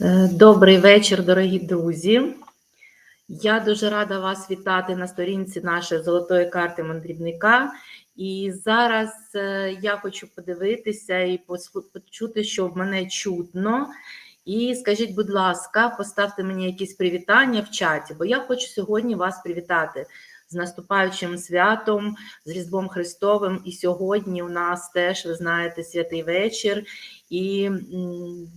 Е, Добрий вечір, дорогі друзі. Я дуже рада вас вітати на сторінці нашої золотої карти мандрівника. І зараз е, я хочу подивитися і почути, що в мене чутно. І скажіть, будь ласка, поставте мені якісь привітання в чаті, бо я хочу сьогодні вас привітати з наступаючим святом, з Різдвом Христовим. І сьогодні у нас теж, ви знаєте, святий вечір. І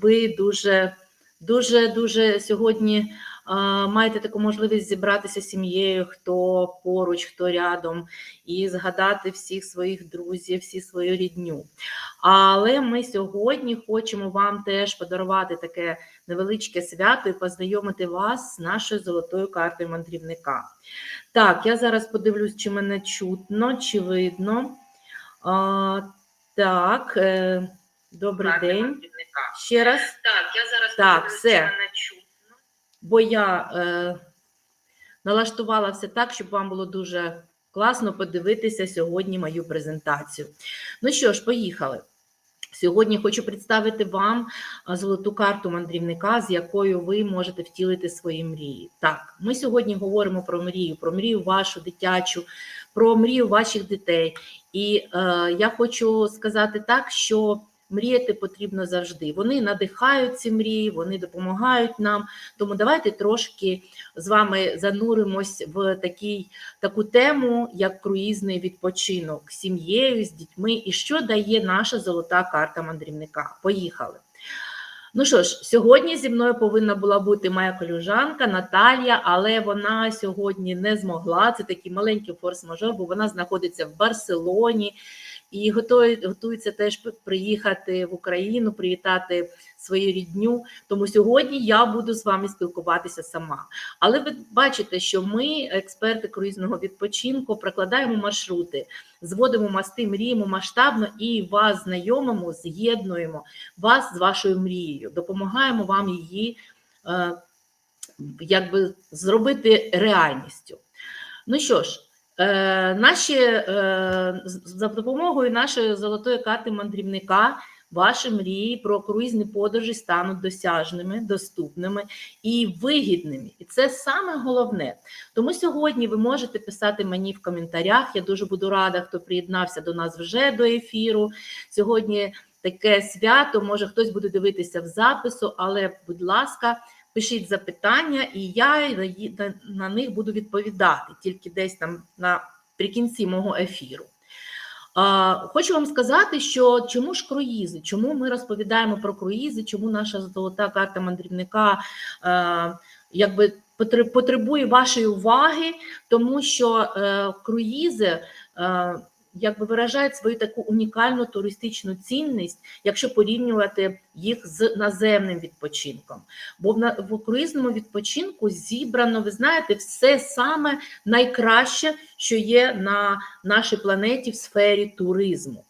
ви дуже дуже дуже сьогодні а, маєте таку можливість зібратися з сім'єю, хто поруч, хто рядом, і згадати всіх своїх друзів, всі свою рідню. Але ми сьогодні хочемо вам теж подарувати таке невеличке свято і познайомити вас з нашою золотою картою мандрівника. Так, я зараз подивлюсь, чи мене чутно, чи видно. А, так, е, добрий Карти день. Ще раз. Так, я зараз Так, все. мене чутно. бо я е, налаштувала все так, щоб вам було дуже класно подивитися сьогодні мою презентацію. Ну що ж, поїхали. Сьогодні хочу представити вам золоту карту мандрівника, з якою ви можете втілити свої мрії. Так, ми сьогодні говоримо про мрію, про мрію вашу дитячу, про мрію ваших дітей. І е, я хочу сказати так, що мріяти потрібно завжди. Вони надихають ці мрії, вони допомагають нам. Тому давайте трошки з вами зануримось в такий, таку тему, як круїзний відпочинок з сім'єю, з дітьми, і що дає наша золота карта мандрівника. Поїхали. Ну що ж, сьогодні зі мною повинна була бути моя колюжанка Наталія, але вона сьогодні не змогла. Це такий маленький форс-мажор, бо вона знаходиться в Барселоні і готує, готується теж приїхати в Україну, привітати свою рідню. Тому сьогодні я буду з вами спілкуватися сама. Але ви бачите, що ми, експерти круїзного відпочинку, прокладаємо маршрути, зводимо мости, мріємо масштабно і вас знайомимо, з'єднуємо вас з вашою мрією, допомагаємо вам її е, якби зробити реальністю. Ну що ж, наші, е, за допомогою нашої золотої карти мандрівника. Ваші мрії про круїзні подорожі стануть досяжними, доступними і вигідними. І це саме головне. Тому сьогодні ви можете писати мені в коментарях. Я дуже буду рада, хто приєднався до нас вже до ефіру. Сьогодні таке свято. Може, хтось буде дивитися в запису, але, будь ласка, пишіть запитання, і я на, них буду відповідати тільки десь там наприкінці мого ефіру. Хочу вам сказати, що чому ж круїзи? Чому ми розповідаємо про круїзи? Чому наша золота карта мандрівника е, якби потребує вашої уваги, тому що е, круїзи е, якби виражають свою таку унікальну туристичну цінність, якщо порівнювати їх з наземним відпочинком. Бо в, на- в круїзному відпочинку зібрано, ви знаєте, все саме найкраще, що є на нашій планеті в сфері туризму.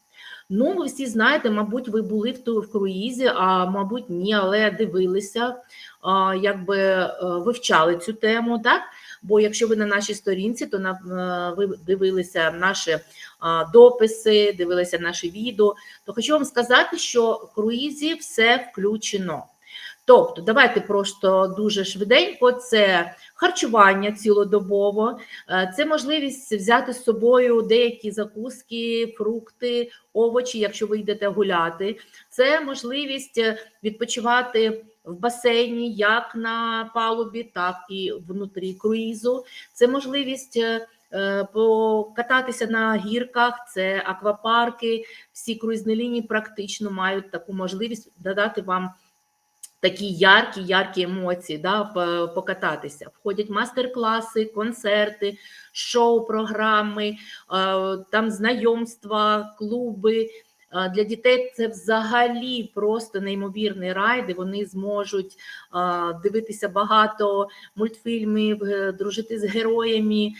Ну, ви всі знаєте, мабуть, ви були в в круїзі, а мабуть, ні, але дивилися, а, якби е, вивчали цю тему, так? Бо якщо ви на нашій сторінці, то на, е, ви дивилися наші дописи, дивилися наші відео, то хочу вам сказати, що в круїзі все включено. Тобто, давайте просто дуже швиденько: це харчування цілодобово, е, це можливість взяти з собою деякі закуски, фрукти, овочі, якщо ви йдете гуляти. Це можливість е, відпочивати в басейні, як на палубі, так і внутрі круїзу. Це можливість е, е, покататися на гірках, це аквапарки. Всі круїзні лінії практично мають таку можливість додати вам такі яркі, яркі емоції, да, покататися. Входять мастер-класи, концерти, шоу-програми, е, там знайомства, клуби. Для дітей це взагалі просто неймовірний рай, де вони зможуть дивитися багато мультфільмів, е, дружити з героями,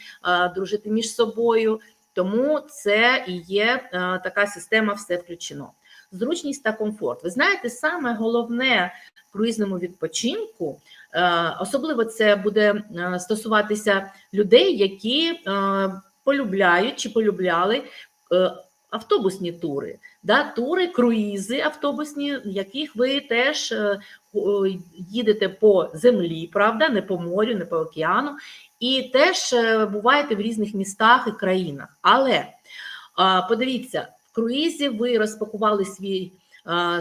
дружити між собою. Тому це і є така система все включено. Зручність та комфорт. Ви знаєте, саме головне в круїзному відпочинку, е, особливо це буде е, стосуватися людей, які полюбляють чи полюбляли автобусні тури, да, тури, круїзи автобусні, яких ви теж е, о, їдете по землі, правда, не по морю, не по океану, і теж е, буваєте в різних містах і країнах. Але подивіться, в круїзі ви розпакували свій,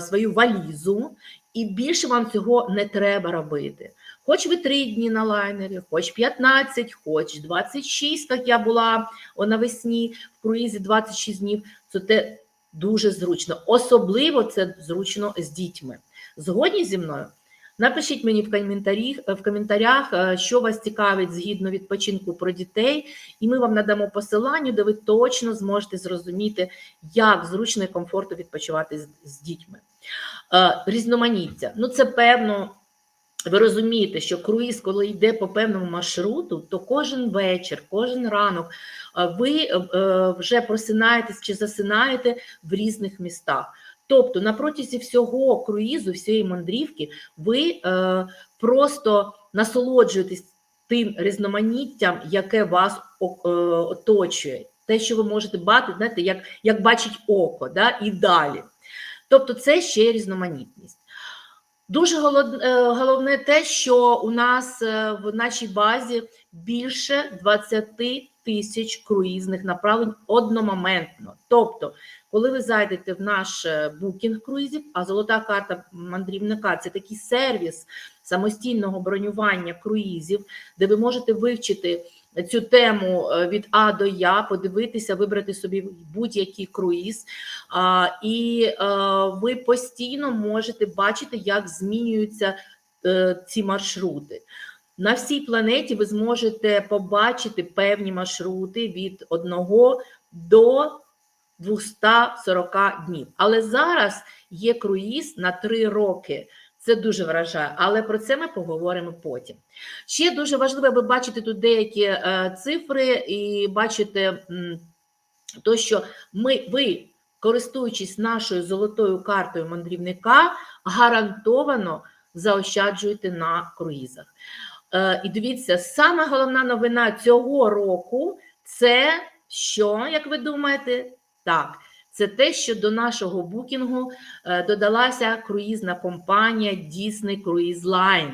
свою валізу, і більше вам цього не треба робити. Хоч ви три дні на лайнері, хоч 15, хоч 26, як я була навесні в круїзі 26 днів, це те дуже зручно. Особливо це зручно з дітьми. Згодні зі мною? Напишіть мені в коментарях, в коментарях, е, що вас цікавить згідно відпочинку про дітей, і ми вам надамо посилання, де ви точно зможете зрозуміти, як зручно і комфортно відпочивати з, з дітьми. Е, Різноманіття. Ну, це певно. Ви розумієте, що круїз, коли йде по певному маршруту, то кожен вечір, кожен ранок е, ви е, вже просинаєтесь чи засинаєте в різних містах. Тобто, на протязі всього круїзу, всієї мандрівки, ви е, просто насолоджуєтесь тим різноманіттям, яке вас е, оточує. Те, що ви можете бачити, знаєте, як, як бачить око, да, і далі. Тобто, це ще різноманітність. Дуже е, головне те, що у нас е, в нашій базі більше 20 тисяч круїзних направлень одномоментно. Тобто, коли ви зайдете в наш е, букінг круїзів, а золота карта мандрівника це такий сервіс самостійного бронювання круїзів, де ви можете вивчити цю тему е, від А до Я, подивитися, вибрати собі будь-який круїз. І е, ви постійно можете бачити, як змінюються е, ці маршрути. На всій планеті ви зможете побачити певні маршрути від 1 до 240 днів. Але зараз є круїз на 3 роки. Це дуже вражає, але про це ми поговоримо потім. Ще дуже важливо, ви бачите тут деякі е, цифри і бачите м, то, що ми, ви, користуючись нашою золотою картою мандрівника, гарантовано заощаджуєте на круїзах. Е, і дивіться, саме головна новина цього року це що, як ви думаєте? Так, це те, що до нашого букінгу е, додалася круїзна компанія Disney Cruise Line.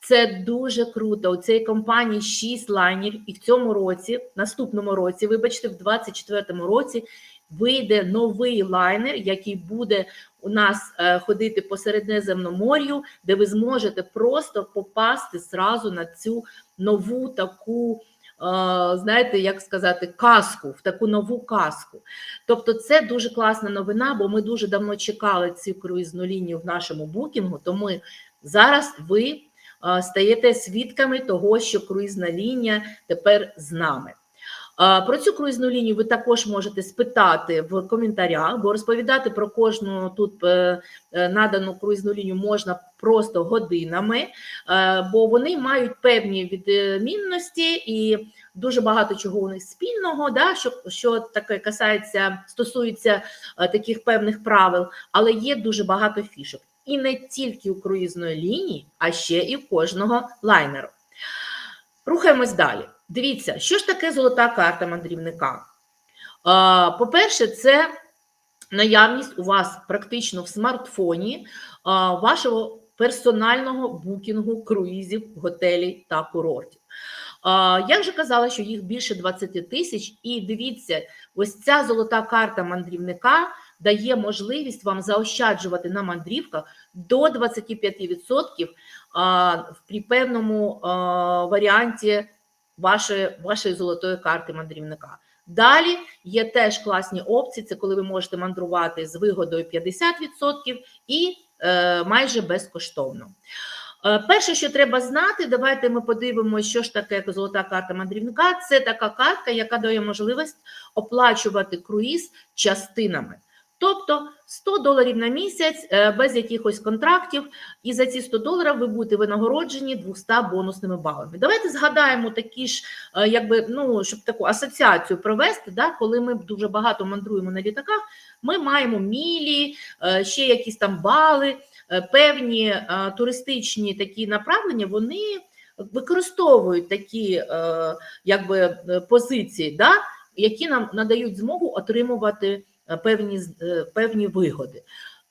Це дуже круто. У цій компанії 6 лайнерів, і в цьому році, наступному році, вибачте, в 24-му році вийде новий лайнер, який буде у нас е, ходити по Середземномор'ю, де ви зможете просто попасти зразу на цю нову таку. Знаєте, як сказати, казку, в таку нову казку. Тобто, це дуже класна новина, бо ми дуже давно чекали цю круїзну лінію в нашому букінгу. Тому зараз ви стаєте свідками того, що круїзна лінія тепер з нами. Про цю круїзну лінію ви також можете спитати в коментарях, бо розповідати про кожну тут е, е, надану круїзну лінію можна просто годинами, е, бо вони мають певні відмінності і дуже багато чого у них спільного, да, що, що таке касається, стосується таких певних правил, але є дуже багато фішок. І не тільки у круїзної лінії, а ще і у кожного лайнеру. Рухаємось далі. Дивіться, що ж таке золота карта мандрівника? По-перше, це наявність у вас практично в смартфоні вашого персонального букінгу круїзів, готелів та курортів. Я вже казала, що їх більше 20 тисяч, і дивіться, ось ця золота карта мандрівника дає можливість вам заощаджувати на мандрівках до 25% при певному варіанті вашої, вашої золотої карти мандрівника. Далі є теж класні опції. Це коли ви можете мандрувати з вигодою 50% і е, майже безкоштовно. Е, Перше, що треба знати, давайте ми подивимося, що ж таке золота карта мандрівника. Це така картка, яка дає можливість оплачувати круїз частинами. Тобто 100 доларів на місяць е, без якихось контрактів, і за ці 100 доларів ви будете винагороджені 200 бонусними балами. Давайте згадаємо такі ж, е, якби ну щоб таку асоціацію провести, да, коли ми дуже багато мандруємо на літаках, ми маємо мілі, е, ще якісь там бали, певні туристичні такі направлення, вони використовують такі якби позиції, да, які нам надають змогу отримувати певні, е, певні вигоди.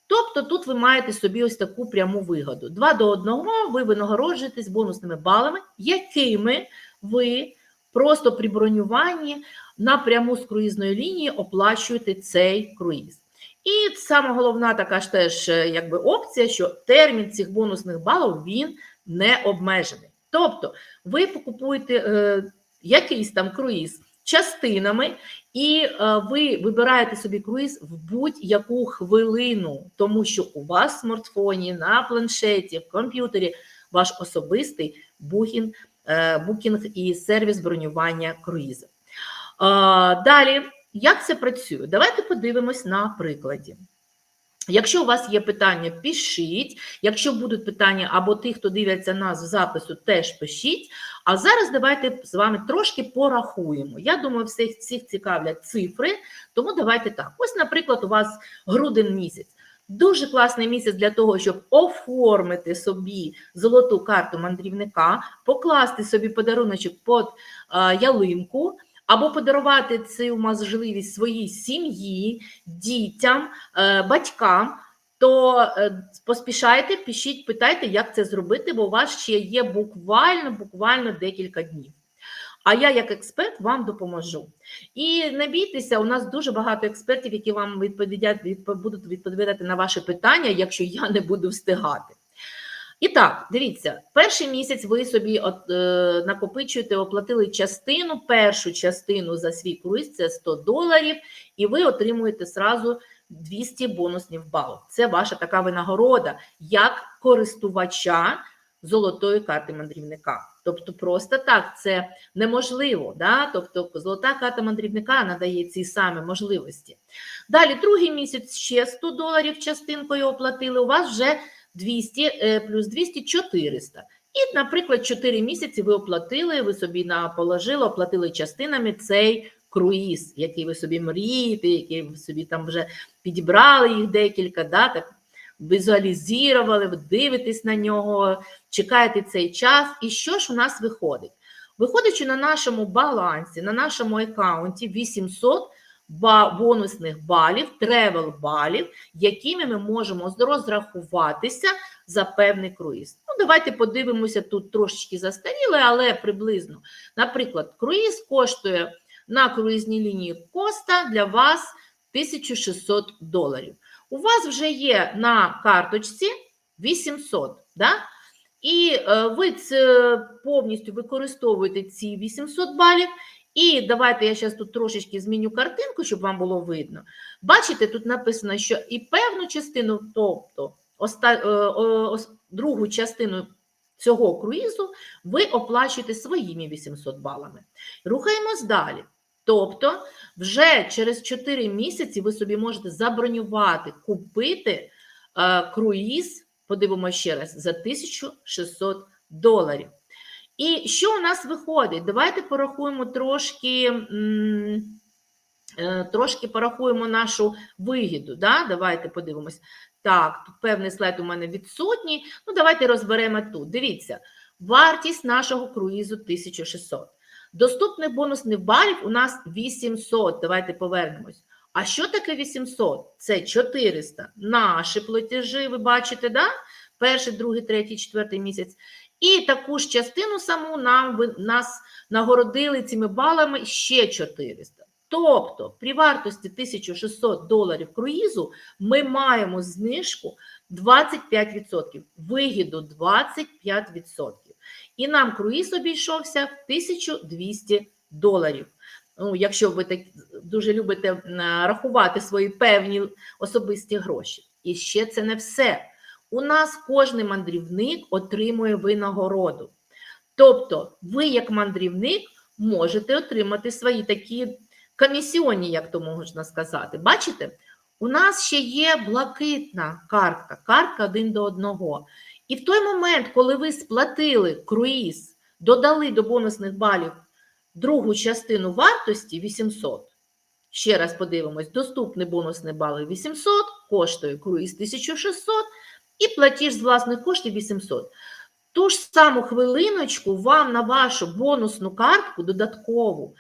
Тобто тут ви маєте собі ось таку пряму вигоду. Два до одного ви винагороджуєтесь бонусними балами, якими ви просто при бронюванні напряму з круїзної лінії оплачуєте цей круїз. І саме головна така ж теж е, якби опція, що термін цих бонусних балів він не обмежений. Тобто ви покупуєте е, якийсь там круїз частинами, і е, ви вибираєте собі круїз в будь-яку хвилину, тому що у вас в смартфоні, на планшеті, в комп'ютері ваш особистий букінг, е, букінг і сервіс бронювання круїзу. Е, Далі, як це працює? Давайте подивимось на прикладі. Якщо у вас є питання, пишіть. Якщо будуть питання або ті, хто дивляться нас в запису, теж пишіть. А зараз давайте з вами трошки порахуємо. Я думаю, всіх, всіх цікавлять цифри, тому давайте так. Ось, наприклад, у вас грудень місяць. Дуже класний місяць для того, щоб оформити собі золоту карту мандрівника, покласти собі подаруночок під е, ялинку, або подарувати цю можливість своїй сім'ї, дітям, е, батькам. То е, поспішайте, пишіть, питайте, як це зробити, бо у вас ще є буквально, буквально декілька днів. А я, як експерт, вам допоможу. І не бійтеся, у нас дуже багато експертів, які вам відповідять, будуть відповідати на ваші питання, якщо я не буду встигати. І так, дивіться, перший місяць ви собі от, е, накопичуєте, оплатили частину, першу частину за свій круїз, це 100 доларів, і ви отримуєте сразу 200 бонусних балів. Це ваша така винагорода як користувача золотої карти мандрівника. Тобто, просто так це неможливо. Да? Тобто, золота карта мандрівника надає ці самі можливості. Далі, другий місяць ще 100 доларів частинкою оплатили. У вас вже 200 е, плюс 200 400. І, наприклад, 4 місяці ви оплатили, ви собі на положили, оплатили частинами цей круїз, який ви собі мрієте, який ви собі там вже підібрали їх декілька, да, так візуалізували, ви дивитесь на нього, чекаєте цей час. І що ж у нас виходить? Що на нашому балансі, на нашому аккаунті 800 ба- бонусних балів, тревел балів, якими ми можемо розрахуватися за певний круїз. Ну, давайте подивимося тут трошечки застаріле, але приблизно. Наприклад, круїз коштує на круїзній лінії Коста для вас 1600 доларів. У вас вже є на карточці 800, да? і е, ви повністю використовуєте ці 800 балів. І давайте я зараз тут трошечки зміню картинку, щоб вам було видно. Бачите, тут написано, що і певну частину, тобто оста, е, о- другу частину цього круїзу, ви оплачуєте своїми 800 балами. Рухаємось далі. Тобто, вже через 4 місяці ви собі можете забронювати, купити е, круїз, подивимося ще раз, за 1600 доларів. І що у нас виходить? Давайте порахуємо трошки, е, трошки порахуємо нашу вигіду. Да? Давайте подивимось. Так, тут певний слайд у мене відсутній. Ну, давайте розберемо тут. Дивіться, вартість нашого круїзу 1600. Доступних бонусних балів у нас 800. Давайте повернемось. А що таке 800? Це 400. Наші платежі, ви бачите, да? перший, другий, третій, четвертий місяць. І таку ж частину саму нам нас нагородили цими балами ще 400. Тобто, при вартості 1600 доларів круїзу ми маємо знижку 25%, вигіду 25%. І нам круїз обійшовся в 1200 доларів. Ну, якщо ви так дуже любите рахувати свої певні особисті гроші. І ще це не все. У нас кожний мандрівник отримує винагороду. Тобто, ви, як мандрівник, можете отримати свої такі комісіонні, як то можна сказати. Бачите? У нас ще є блакитна картка, картка один до одного. І в той момент, коли ви сплатили круїз, додали до бонусних балів другу частину вартості 800. Ще раз подивимось, доступні бонусні бали 800, коштує круїз 1600 і платіж з власних коштів 800. Ту ж саму хвилиночку вам на вашу бонусну картку додаткову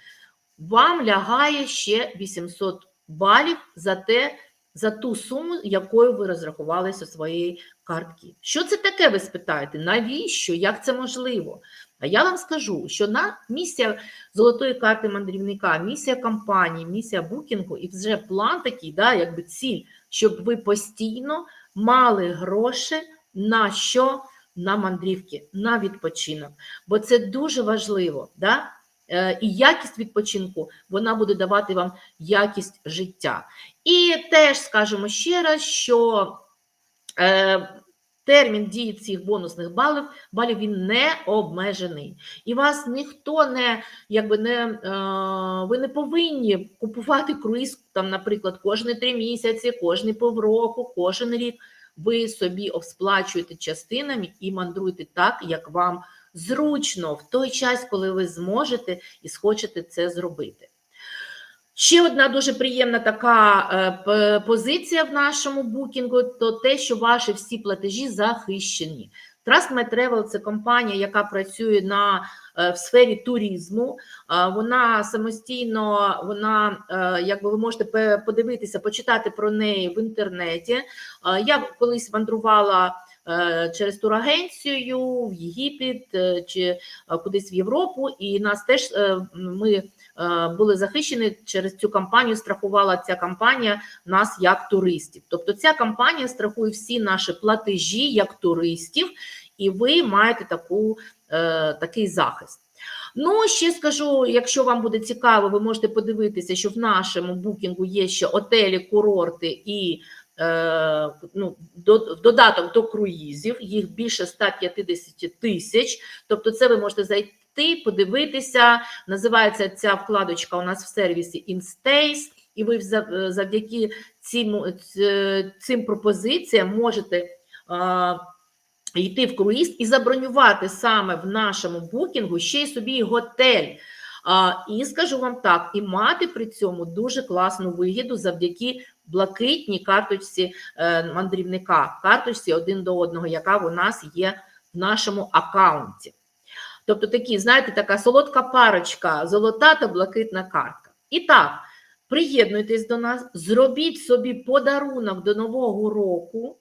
вам лягає ще 800 балів за те, за ту суму, якою ви розрахувалися своєї картки. Що це таке, ви спитаєте? Навіщо? Як це можливо? А я вам скажу, що на місія золотої карти мандрівника, місія компанії, місія букінгу і вже план такий, да, якби ціль, щоб ви постійно мали гроші на що? На мандрівки, на відпочинок. Бо це дуже важливо. Да? Е, І якість відпочинку вона буде давати вам якість життя. І теж скажемо ще раз, що е, термін дії цих бонусних балів, балів він не обмежений. І вас ніхто не, якби не, е, ви не повинні купувати круїз, там, наприклад, кожні три місяці, кожні півроку, кожен рік. Ви собі сплачуєте частинами і мандруєте так, як вам зручно в той час, коли ви зможете і схочете це зробити. Ще одна дуже приємна така е, позиція в нашому букінгу, то те, що ваші всі платежі захищені. Trust My Travel – це компанія, яка працює на е, в сфері туризму. Е, Вона самостійно, вона якби ви можете подивитися, почитати про неї в інтернеті. Я колись мандрувала через турагенцію в Єгипет чи кудись в Європу, і нас теж ми були захищені через цю компанію. Страхувала ця компанія нас як туристів. Тобто, ця компанія страхує всі наші платежі як туристів, і ви маєте таку, е, такий захист. Ну, ще скажу, якщо вам буде цікаво, ви можете подивитися, що в нашому букінгу є ще отелі, курорти і е, ну, до, додаток до круїзів, їх більше 150 тисяч. Тобто, це ви можете зайти, подивитися. Називається ця вкладочка у нас в сервісі InStays, і ви за- завдяки цим, цим пропозиціям можете. е, Йти в круїз і забронювати саме в нашому букінгу ще й собі готель. А, і скажу вам так, і мати при цьому дуже класну вигіду завдяки блакитній карточці е, мандрівника, карточці один до одного, яка у нас є в нашому аккаунті. Тобто такі, знаєте, така солодка парочка, золота та блакитна картка. І так, приєднуйтесь до нас, зробіть собі подарунок до Нового року.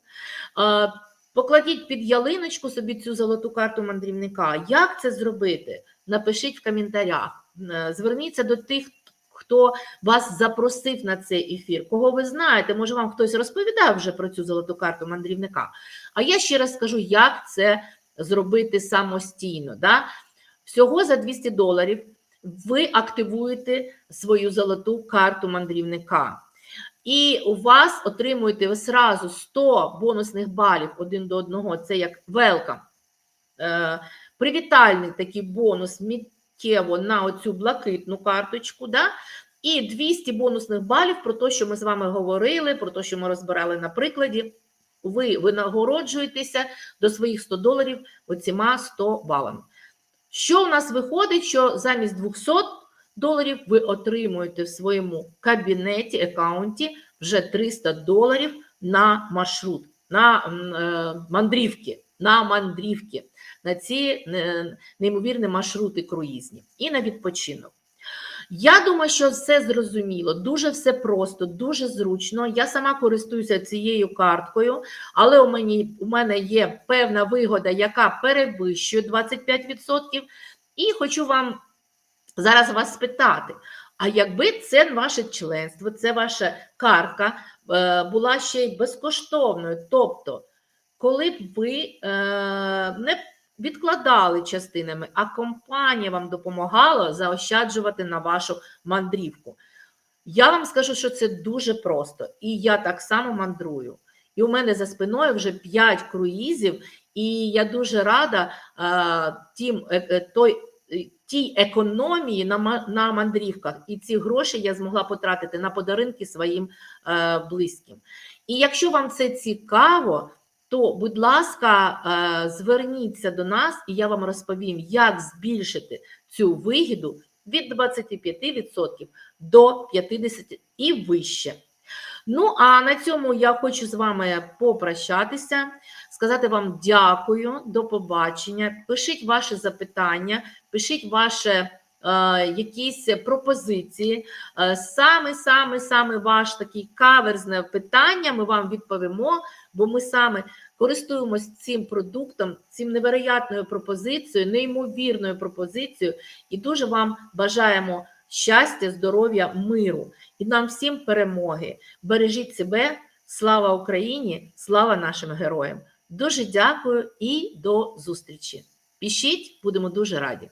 Покладіть під ялиночку собі цю золоту карту мандрівника. Як це зробити? Напишіть в коментарях. Е, Зверніться до тих, хто вас запросив на цей ефір. Кого ви знаєте, може вам хтось розповідав вже про цю золоту карту мандрівника. А я ще раз скажу, як це зробити самостійно. Да? Всього за 200 доларів ви активуєте свою золоту карту мандрівника. І у вас отримуєте ви сразу 100 бонусних балів один до одного. Це як велкам. Привітальний такий бонус миттєво на оцю блакитну карточку. Да? І 200 бонусних балів про те, що ми з вами говорили, про те, що ми розбирали на прикладі. Ви винагороджуєтеся до своїх 100 доларів оціма 100 балами. Що у нас виходить, що замість 200 доларів ви отримуєте в своєму кабінеті, аккаунті вже 300 доларів на маршрут, на е, мандрівки, на мандрівки, на ці е, неймовірні маршрути круїзні і на відпочинок. Я думаю, що все зрозуміло, дуже все просто, дуже зручно. Я сама користуюся цією карткою, але у, мені, у мене є певна вигода, яка перевищує 25%. І хочу вам зараз вас спитати: а якби це ваше членство, це ваша картка е, була ще й безкоштовною, тобто, коли б ви е, не відкладали частинами, а компанія вам допомагала заощаджувати на вашу мандрівку. Я вам скажу, що це дуже просто, і я так само мандрую. І у мене за спиною вже 5 круїзів, і я дуже рада е, тим, е, е, той, тій економії на, на мандрівках. І ці гроші я змогла потратити на подарунки своїм близьким. І якщо вам це цікаво, то, будь ласка, е, зверніться до нас, і я вам розповім, як збільшити цю вигіду від 25% до 50% і вище. Ну, а на цьому я хочу з вами попрощатися, сказати вам дякую, до побачення. Пишіть ваші запитання, пишіть ваше якісь пропозиції, е, саме саме саме ваш такий каверзне питання, ми вам відповімо, бо ми саме користуємось цим продуктом, цим невероятною пропозицією, неймовірною пропозицією, і дуже вам бажаємо щастя, здоров'я, миру і нам всім перемоги. Бережіть себе, слава Україні, слава нашим героям! Дуже дякую і до зустрічі. Пишіть, будемо дуже раді.